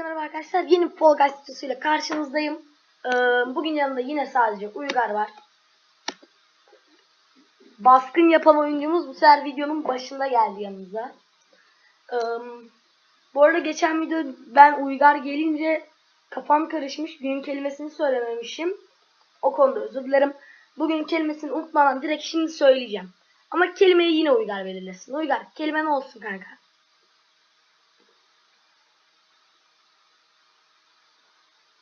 Herkese merhaba arkadaşlar. Yeni Fall Guys videosuyla karşınızdayım. Ee, bugün yanında yine sadece Uygar var. Baskın yapan oyuncumuz bu sefer videonun başında geldi yanımıza. Ee, bu arada geçen video ben Uygar gelince kafam karışmış. Gün kelimesini söylememişim. O konuda özür dilerim. Bugün kelimesini unutmadan direkt şimdi söyleyeceğim. Ama kelimeyi yine Uygar belirlesin. Uygar kelime ne olsun kanka?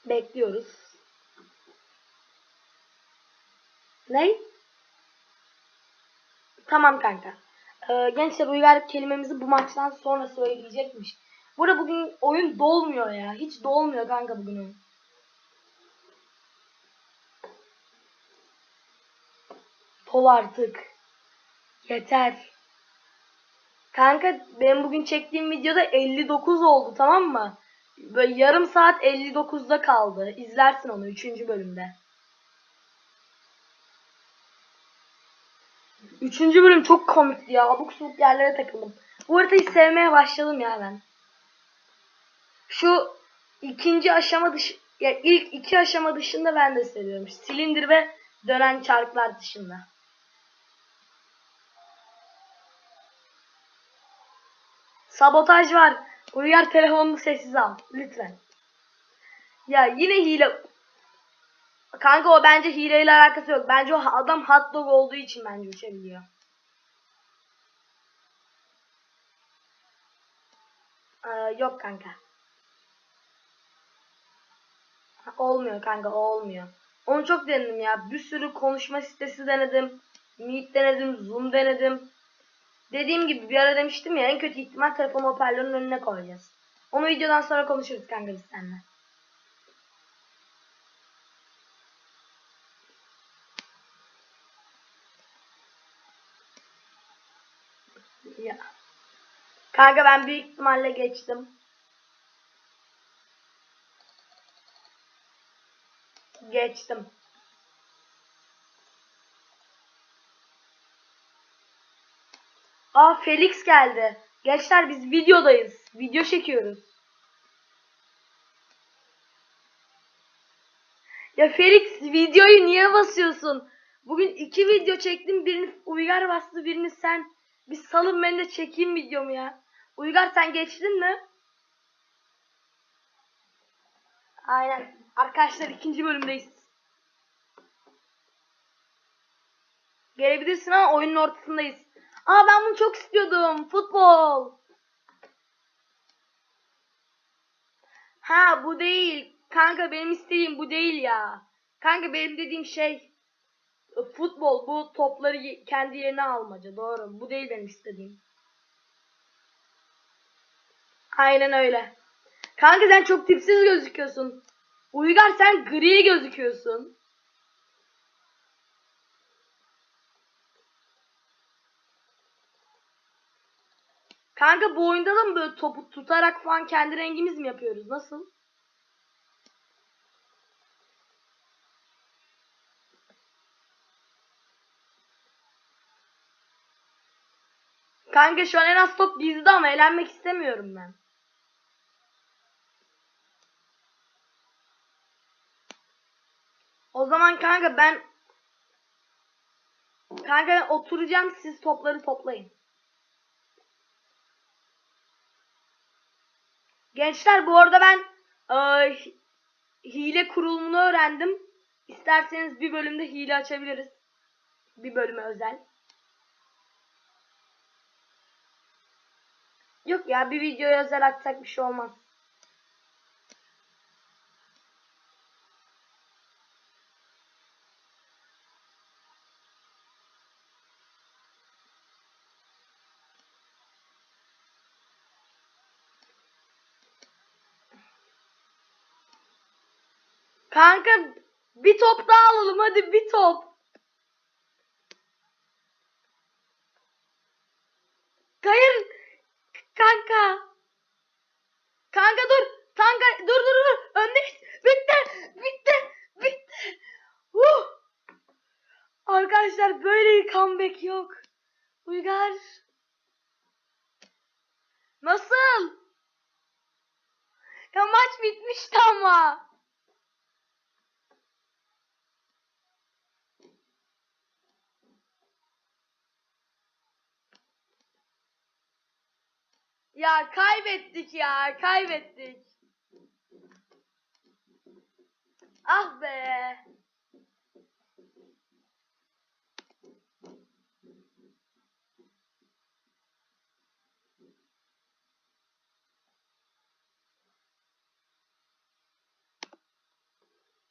Bekliyoruz. Ne? Tamam kanka. Ee, gençler Uygar kelimemizi bu maçtan sonra söyleyecekmiş. Burada bugün oyun dolmuyor ya. Hiç dolmuyor kanka bugün oyun. Dol artık. Yeter. Kanka benim bugün çektiğim videoda 59 oldu tamam mı? Böyle yarım saat 59'da kaldı. İzlersin onu 3. bölümde. 3. bölüm çok komikti ya. Abuk subuk yerlere takıldım. Bu haritayı sevmeye başladım ya ben. Şu ikinci aşama dışı ya ilk iki aşama dışında ben de seviyorum. Silindir ve dönen çarklar dışında. Sabotaj var. Uygar telefonunu sessiz al. Lütfen. Ya yine hile. Kanka o bence hileyle alakası yok. Bence o adam hot dog olduğu için bence uçabiliyor. Ee, yok kanka. Olmuyor kanka olmuyor. Onu çok denedim ya. Bir sürü konuşma sitesi denedim. Meet denedim. Zoom denedim. Dediğim gibi bir ara demiştim ya en kötü ihtimal telefon hoparlörünün önüne koyacağız. Onu videodan sonra konuşuruz kanka biz seninle. Ya. Kanka ben büyük ihtimalle geçtim. Geçtim. Aa Felix geldi. Gençler biz videodayız. Video çekiyoruz. Ya Felix videoyu niye basıyorsun? Bugün iki video çektim. Birini Uygar bastı birini sen. Bir salın ben de çekeyim videomu ya. Uygar sen geçtin mi? Aynen. Arkadaşlar ikinci bölümdeyiz. Gelebilirsin ama oyunun ortasındayız. Aa ben bunu çok istiyordum. Futbol. Ha bu değil. Kanka benim istediğim bu değil ya. Kanka benim dediğim şey e, futbol. Bu topları kendi yerine almaca. Doğru. Bu değil benim istediğim. Aynen öyle. Kanka sen çok tipsiz gözüküyorsun. Uygar sen gri gözüküyorsun. Kanka bu oyunda da mı böyle topu tutarak falan kendi rengimiz mi yapıyoruz? Nasıl? Kanka şu an en az top bizde ama eğlenmek istemiyorum ben. O zaman kanka ben Kanka ben oturacağım siz topları toplayın. Gençler bu arada ben e, hi- hile kurulumunu öğrendim. İsterseniz bir bölümde hile açabiliriz. Bir bölüme özel. Yok ya bir videoya özel atsak bir şey olmaz. Kanka bir top daha alalım hadi bir top. Hayır kanka. Kanka dur. Kanka dur dur dur. Öndeyiz. Bitti. Bitti. Bitti. Huh. Arkadaşlar böyle bir comeback yok. Uygar. Nasıl? Ya maç ama. Ya kaybettik ya, kaybettik. Ah be.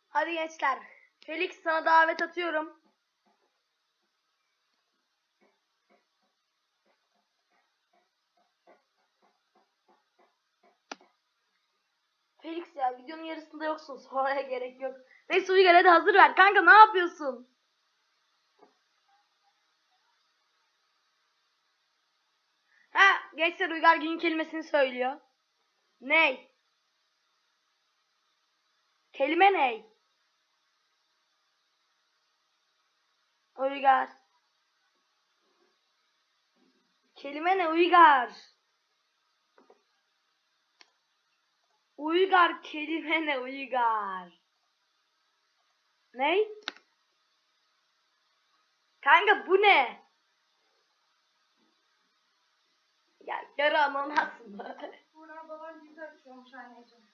Hadi gençler. Felix sana davet atıyorum. Felix ya videonun yarısında yoksun. Sonraya gerek yok. Neyse Uygar hadi hazır ver. Kanka ne yapıyorsun? Ha gençler Uygar gün kelimesini söylüyor. Ney? Kelime ney? Uygar. Kelime ne Uygar? Uygar kelime ne Uygar? Ney? Kanka bu ne? Ya yarı ananas mı? Buradan baban dizi açıyormuş anneciğim.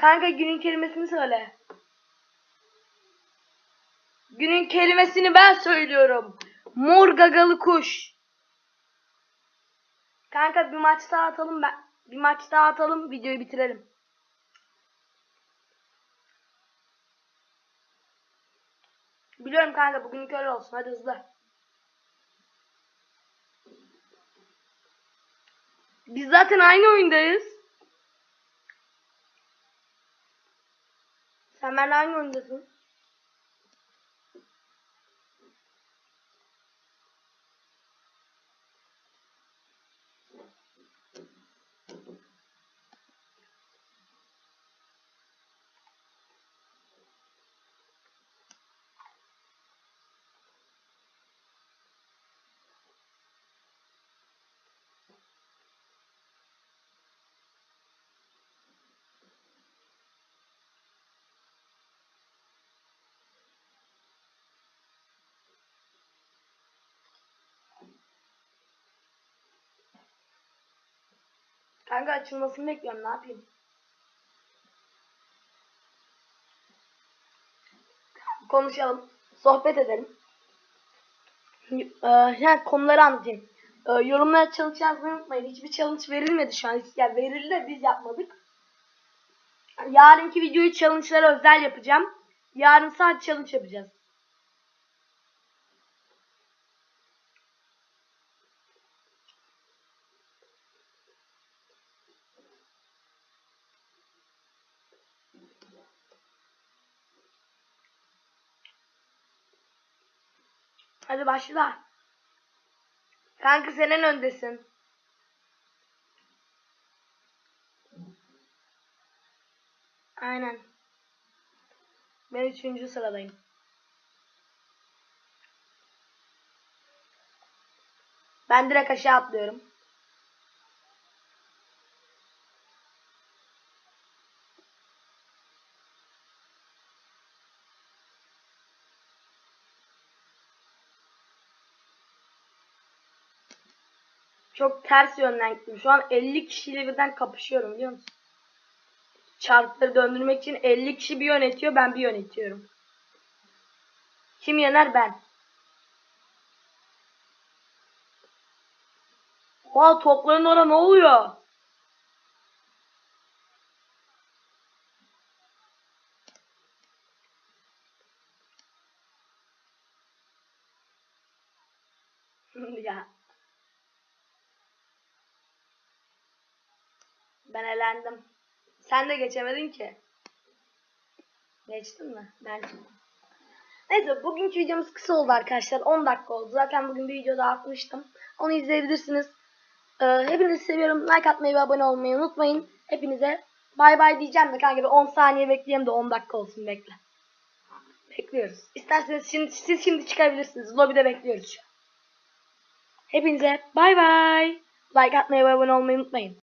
Kanka günün kelimesini söyle. Günün kelimesini ben söylüyorum. Mor gagalı kuş. Kanka bir maç daha atalım ben. Bir maç daha atalım videoyu bitirelim. Biliyorum kanka bugün öyle olsun hadi hızlı. Biz zaten aynı oyundayız. Sen benimle aynı oyundasın. Kanka açılmasını bekliyorum ne yapayım? Konuşalım. Sohbet edelim. Ee, yani konuları anlatayım. Ee, yorumlara challenge yazmayı unutmayın. Hiçbir challenge verilmedi şu an. Yani verildi de biz yapmadık. Yarınki videoyu challenge'lara özel yapacağım. Yarın sadece challenge yapacağız. Hadi başla. Kanka sen en öndesin. Aynen. Ben üçüncü sıradayım. Ben direkt aşağı atlıyorum. Çok ters yönden gittim. Şu an 50 kişiyle birden kapışıyorum biliyor musun? Çarkları döndürmek için 50 kişi bir yönetiyor ben bir yönetiyorum. Kim yener ben. Oha topların orada ne oluyor? ya. Ben elendim. Sen de geçemedin ki. Geçtin mi? Ben çıktım. Neyse bugünkü videomuz kısa oldu arkadaşlar. 10 dakika oldu. Zaten bugün bir video daha atmıştım. Onu izleyebilirsiniz. Ee, hepinizi seviyorum. Like atmayı ve abone olmayı unutmayın. Hepinize bay bay diyeceğim de kanka bir 10 saniye bekleyeyim de 10 dakika olsun bekle. Bekliyoruz. İsterseniz şimdi, siz şimdi çıkabilirsiniz. Lobide bekliyoruz şu. Hepinize bay bay. Like atmayı ve abone olmayı unutmayın.